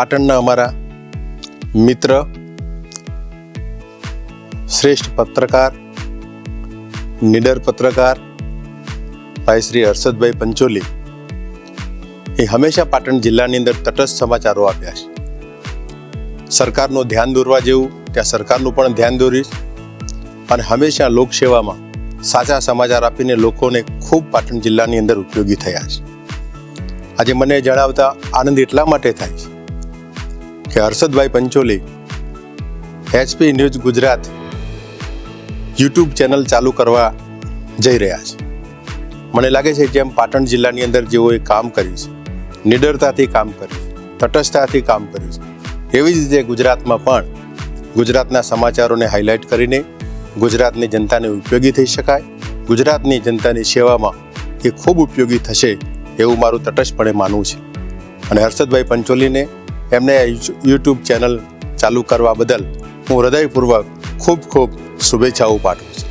પાટણના અમારા મિત્ર, શ્રેષ્ઠ પત્રકાર, નિડર પત્રકાર, ભાઈ શ્રી હર્ષદભાઈ પંચોલી, એ હંમેશા પાટણ જિલ્લાની અંદર તટસ્થ સમાચારો આપ્યા છે. સરકારનું ધ્યાન દોરવા જેવું, ત્યાં સરકારનું પણ ધ્યાન દોરીશ અને હંમેશા લોકસેવામાં સાચા સમાચાર આપીને લોકોને ખૂબ પાટણ જિલ્લાની અંદર ઉપયોગી થયા છે. આજે મને જણાવતા આનંદ એટલા માટે થાય છે કે Harshadbhai Pancholi, HP news Gujarat, YouTube channel ચાલુ કરવા જઈ રહ્યા છે. મને લાગે છે જેમ પાટણ જિલ્લાની અંદર જેઓએ કામ કર્યું છે, નિડરતાથી કામ કર્યું તટસ્થતાથી કામ કર્યું છે, એવી જ રીતે ગુજરાતમાં પણ ગુજરાતના સમાચારોને હાઇલાઇટ કરીને ગુજરાતની જનતાને ઉપયોગી થઈ શકાય, ગુજરાતની જનતાની સેવામાં એ ખૂબ ઉપયોગી થશે એવું મારું તટસ્થપણે માનવું છે. અને હર્ષદભાઈ પંચોલીને એમને યુટ્યુબ ચેનલ ચાલુ કરવા બદલ હું હૃદયપૂર્વક ખૂબ ખૂબ શુભેચ્છાઓ પાઠવું છું.